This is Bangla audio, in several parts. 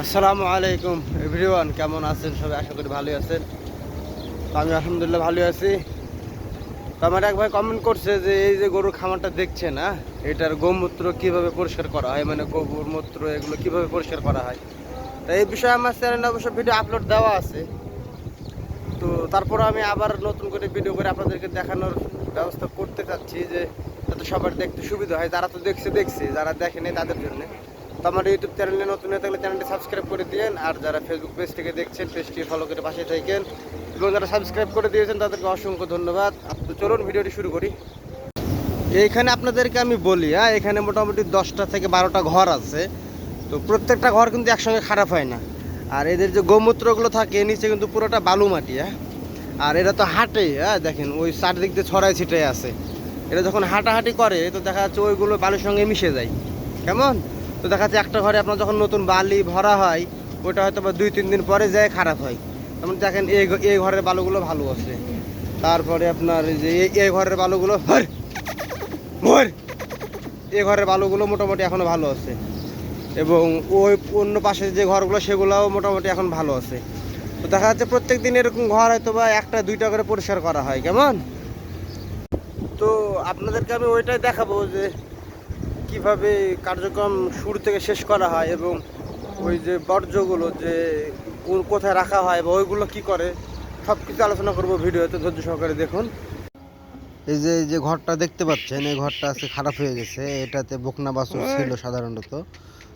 আসসালামু আলাইকুম এভরিওয়ান কেমন আছেন? সবাই আশা করি ভালোই আছেন। তো আমি আলহামদুলিল্লাহ ভালোই আছি। তো আমার এক ভাই কমেন্ট করছে যে, এই যে গরুর খামারটা দেখছেন না এটার গোমূত্র কীভাবে পরিষ্কার করা হয়? মানে গোবর মূত্র এগুলো কীভাবে পরিষ্কার করা হয়? তো এই বিষয়ে আমার চ্যানেলে অবশ্য ভিডিও আপলোড দেওয়া আছে। তো তারপর আমি আবার নতুন করে ভিডিও করে আপনাদেরকে দেখানোর ব্যবস্থা করতে চাচ্ছি যে, যাতে সবার দেখতে সুবিধা হয়। যারা তো দেখছে দেখছে, যারা দেখেনি তাদের জন্য। তো আমার ইউটিউব চ্যানেলে নতুন হয়ে থাকলে চ্যানেলটি সাবস্ক্রাইব করে দিন আর যারা ফেসবুক পেজ থেকে দেখছেন পেজটি ফলো করে পাশে থাকেন। এবং যারা সাবস্ক্রাইব করে দিয়েছেন, তাদেরকে অসংখ্য ধন্যবাদ। তো চলুন ভিডিওটি শুরু করি। এইখানে আপনাদেরকে আমি বলি হ্যাঁ এখানে মোটামুটি দশটা থেকে বারোটা ঘর আছে। তো প্রত্যেকটা ঘর কিন্তু একসঙ্গে খারাপ হয় না। আর এদের যে গোমূত্রগুলো থাকে নিচে কিন্তু পুরোটা বালু মাটি হ্যাঁ। আর এরা তো হাঁটে হ্যাঁ দেখেন, ওই চারদিক দিয়ে ছড়াই ছিটাই আছে। এরা যখন হাঁটাহাঁটি করে, তো দেখা যাচ্ছে ওইগুলো বালুর সঙ্গে মিশে যায়। কেমন? তো দেখা যাচ্ছে একটা ঘরে আপনার যখন নতুন বালি ভরা হয় ওটা হয়তো দুই, তিন দিন পরে যায় খারাপ হয়। যেমন দেখেন এই এই ঘরের বালুগুলো ভালো আছে। তারপরে আপনার যে এই- ঘরের বালুগুলো এই ঘরের বালুগুলো মোটামুটি এখনও ভালো আছে। এবং ওই অন্য পাশে যে ঘরগুলো, সেগুলোও মোটামুটি এখন ভালো আছে। তো দেখা যাচ্ছে প্রত্যেক দিন এরকম ঘর হয়তো বা একটা, দুইটা করে পরিষ্কার করা হয়। কেমন? তো আপনাদেরকে আমি ওইটাই দেখাবো যে কীভাবে কার্যক্রম শুরু থেকে শেষ করা হয় এবং ওই যে বর্জ্যগুলো যে কোথায় রাখা হয় বা ওইগুলো কি করে সব কিছু আলোচনা করব ভিডিওতে ধৈর্য সহকারে দেখুন। এই যে এই যে ঘরটা দেখতে পাচ্ছেন এই ঘরটা আছে খারাপ হয়ে গেছে এটাতে বকনা বাসন ছিল সাধারণত।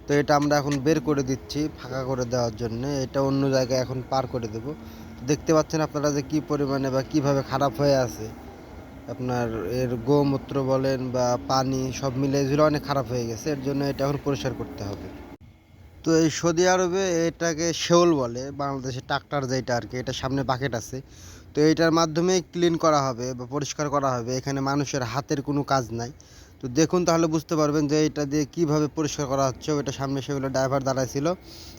তো এটা আমরা এখন বের করে দিচ্ছি ফাঁকা করে দেওয়ার জন্য এটা অন্য জায়গায় এখন পার করে দেব। দেখতে পাচ্ছেন আপনারা যে কি পরিমাণে বা কীভাবে খারাপ হয়ে আছে। আপনার এর গোমূত্র বলেন বা পানি সব মিলে এগুলো অনেক খারাপ হয়ে গেছে, এর জন্য এটা এখন পরিষ্কার করতে হবে। তো এই সৌদি আরবে এটাকে শেউল বলে, বাংলাদেশে ট্রাক্টর যেটা আর কি, এটা সামনে বাকেট আছে। তো এইটার মাধ্যমে ক্লিন করা হবে বা পরিষ্কার করা হবে, এখানে মানুষের হাতের কোনো কাজ নাই। তো দেখুন তাহলে বুঝতে পারবেন যে এটা দিয়ে কীভাবে পরিষ্কার করা হচ্ছে। ওইটা সামনে সেগুলো ড্রাইভার দাঁড়ায় ছিল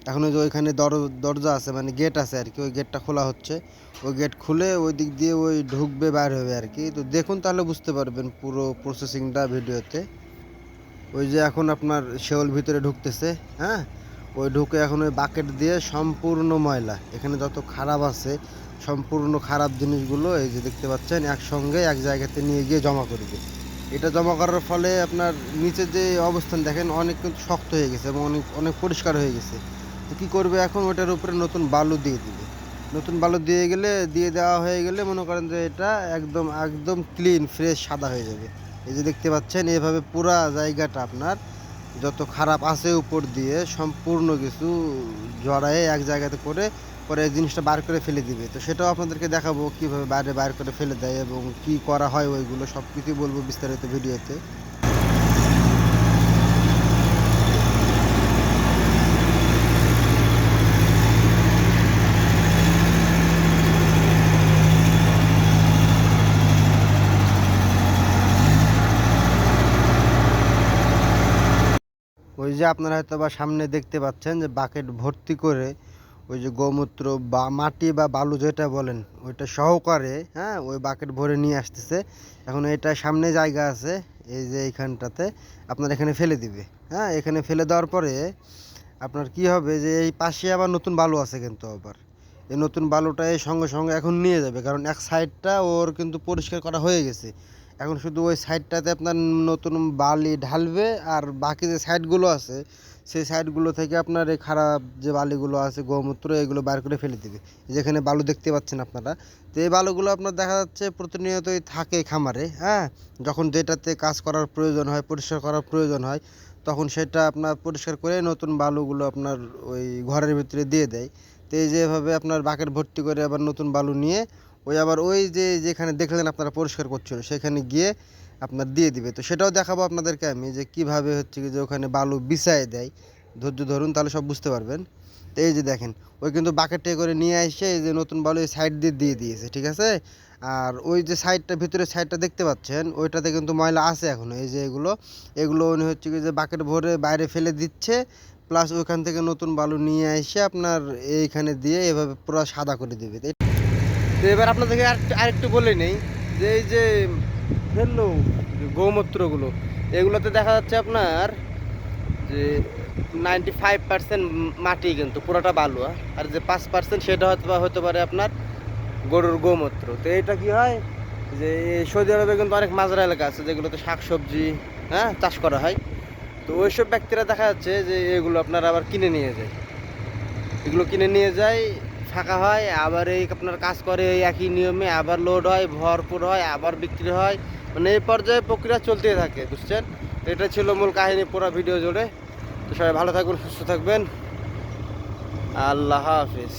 এখন ওই যে ওইখানে দর- দরজা আছে মানে গেট আছে আর কি, ওই গেটটা খোলা হচ্ছে। ওই গেট খুলে ওই দিক দিয়ে ওই ঢুকবে, বাইর হবে আর কি। তো দেখুন তাহলে বুঝতে পারবেন পুরো প্রসেসিংটা ভিডিওতে। ওই যে এখন আপনার শেওল ভিতরে ঢুকতেছে হ্যাঁ? ওই ঢুকে এখন ওই বাকেট দিয়ে সম্পূর্ণ ময়লা। এখানে যত খারাপ আছে, সম্পূর্ণ খারাপ জিনিসগুলো এই যে দেখতে পাচ্ছেন, একসঙ্গে এক জায়গাতে নিয়ে গিয়ে জমা করবে এটা জমা করার ফলে আপনার নিচে যে অবস্থান দেখেন, অনেক কিন্তু শক্ত হয়ে গেছে এবং অনেক অনেক পরিষ্কার হয়ে গেছে। তো কী করবে এখন? ওটার উপরে নতুন বালু দিয়ে দিবে। নতুন বালু দিয়ে গেলে, দিয়ে দেওয়া হয়ে গেলে মনে করেন যে এটা একদম একদম ক্লিন ফ্রেশ সাদা হয়ে যাবে। এই যে দেখতে পাচ্ছেন, এভাবে পুরা জায়গাটা আপনার যত খারাপ আছে উপর দিয়ে সম্পূর্ণ কিছু জড়ায়ে এক জায়গাতে করে পরে জিনিসটা বার করে ফেলে দিবে। তো সেটাও আপনাদেরকে দেখাবো কীভাবে বাইরে বার করে ফেলে দেয় এবং কি করা হয় ওইগুলো সব কিছুই বলব বিস্তারিত ভিডিওতে। ওই যে আপনারা হয়তো বা সামনে দেখতে পাচ্ছেন যে বাকেট ভর্তি করে ওই যে গোমূত্র বা মাটি বা বালু যেটা বলেন, ওইটা সহকারে হ্যাঁ ওই বাকেট ভরে নিয়ে আসতেছে। এখন এটা সামনে জায়গা আছে, এই যে এইখানটাতে আপনার এখানে ফেলে দিবে। হ্যাঁ এখানে ফেলে দেওয়ার পরে আপনার কি হবে যে এই পাশে আবার নতুন বালু আছে কিন্তু আবার। এই নতুন বালুটা এই সঙ্গে সঙ্গে এখন নিয়ে যাবে, কারণ এক সাইডটা ওর কিন্তু পরিষ্কার করা হয়ে গেছে। এখন শুধু ওই সাইডটাতে আপনার নতুন বালি ঢালবে আর বাকি যে সাইডগুলো আছে, সেই সাইডগুলো থেকে আপনার এই খারাপ যে বালিগুলো আছে, গোমূত্র, এগুলো বার করে ফেলে দেবে। যেখানে বালু দেখতে পাচ্ছেন আপনারা। তো এই বালুগুলো আপনার দেখা যাচ্ছে প্রতিনিয়তই থাকে খামারে হ্যাঁ? যখন যেটাতে কাজ করার প্রয়োজন হয়, পরিষ্কার করার প্রয়োজন হয়, তখন সেটা আপনার পরিষ্কার করে নতুন বালুগুলো আপনার ওই ঘরের ভিতরে দিয়ে দেয়। তো এই যেভাবে আপনার বাকেট ভর্তি করে আবার নতুন বালু নিয়ে ওই আবার ওই যে যেখানে দেখলেন আপনারা পরিষ্কার করছিল, সেখানে গিয়ে আপনার দিয়ে দিবে। তো সেটাও দেখাবো আপনাদেরকে আমি যে কীভাবে হচ্ছে কি যে ওখানে বালু বিছায় দেয়। ধৈর্য ধরুন, তাহলে সব বুঝতে পারবেন। তো এই যে দেখেন, ওই কিন্তু বাকেটে করে নিয়ে এসে এই যে নতুন বালু এই সাইড দিয়ে দিয়ে দিয়েছে, ঠিক আছে? আর ওই যে সাইডটা ভিতরে সাইডটা দেখতে পাচ্ছেন, ওইটাতে কিন্তু ময়লা আছে এখনও। এই যে এগুলো এগুলো উনি হচ্ছে কি যে বাকেট ভরে বাইরে ফেলে দিচ্ছে প্লাস ওইখান থেকে নতুন বালু নিয়ে এসে আপনার এইখানে দিয়ে এভাবে পুরো সাদা করে দেবে। তো এবার আপনাদেরকে আরেকটু আরেকটু বলে নেই যে এই যে ফেলল গোমূত্রগুলো, এগুলোতে দেখা যাচ্ছে আপনার যে নাইনটি ফাইভ পার্সেন্ট মাটি কিন্তু, পুরোটা বালু? আর যে পাঁচ পার্সেন্ট সেটা হয়তো হতে পারে আপনার গরুর গোমূত্র। তো এটা কি হয়? যে সৌদি আরবে কিন্তু অনেক মাজরা এলাকা আছে যেগুলোতে শাকসবজি হ্যাঁ চাষ করা হয়। তো ওইসব ব্যক্তিরা দেখা যাচ্ছে যে এগুলো আপনার আবার কিনে নিয়ে যায়। এগুলো কিনে নিয়ে যায় ফাঁকা হয়, আবার এই আপনার কাজ করে এই একই নিয়মে, আবার লোড হয়, ভরপুর হয়, আবার বিক্রি হয়। মানে এই পর্যায়ে প্রক্রিয়া চলতেই থাকে, বুঝছেন? এটা ছিল মূল কাহিনী পুরো ভিডিও জুড়ে। তো সবাই ভালো থাকবেন সুস্থ থাকবেন। আল্লাহ হাফিজ।